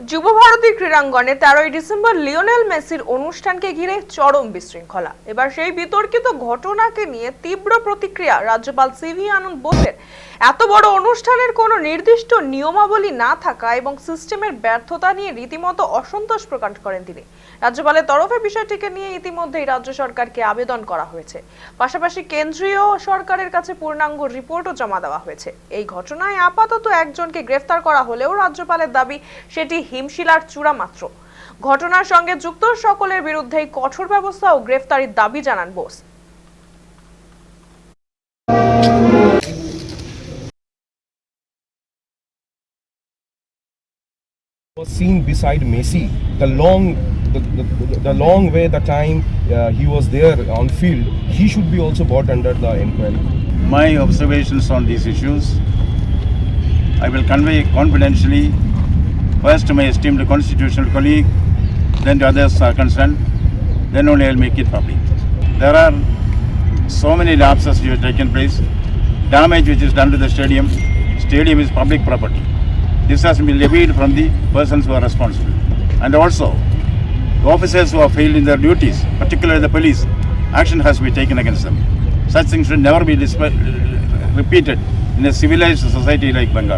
যুবভারতী ক্রীড়াঙ্গনে তেরোই December Lionel মেসির অনুষ্ঠানকে ঘিরে চরম বিশৃঙ্খলা। এবার সেই বিতর্কিত ঘটনাকে নিয়ে তীব্র প্রতিক্রিয়া রাজ্যপাল সিভি আনন্দ বোসের। এত বড় অনুষ্ঠানের কোনো নির্দিষ্ট নিয়মাবলী না থাকা এবং সিস্টেমের ব্যর্থতা নিয়ে রীতিমতো অসন্তোষ প্রকাশ করেন তিনি। রাজ্যপালের তরফে বিষয়টিকে নিয়ে ইতিমধ্যেই রাজ্য সরকারকে আবেদন করা হয়েছে। পাশাপাশি কেন্দ্রীয় সরকারের কাছে পূর্ণাঙ্গ রিপোর্টও জমা দেওয়া হয়েছে। এই ঘটনায় আপাতত একজনকে গ্রেফতার করা হলেও রাজ্যপালের দাবি, সেটি হিমশিলার চূড়া মাত্র ঘটনার সঙ্গে যুক্ত সকলের বিরুদ্ধেই কঠোর ব্যবস্থা ও গ্রেফতারির দাবি জানান Bose was seen beside Messi. The long, the, the, the long way, the time uh, he was there on field, he should be also brought under the inquiry. my observations on these issues. I will convey confidentially first to my esteemed constitutional colleague, then to others are concerned, then only I will make it public. There are so many lapses which have taken place, damage which is done to the stadium. Stadium is public property. This has been levied from the persons who are responsible. And also, the officers who have failed in their duties, particularly the police, action has to be taken against them. Such things should never be repeated in a civilized society like Bengal.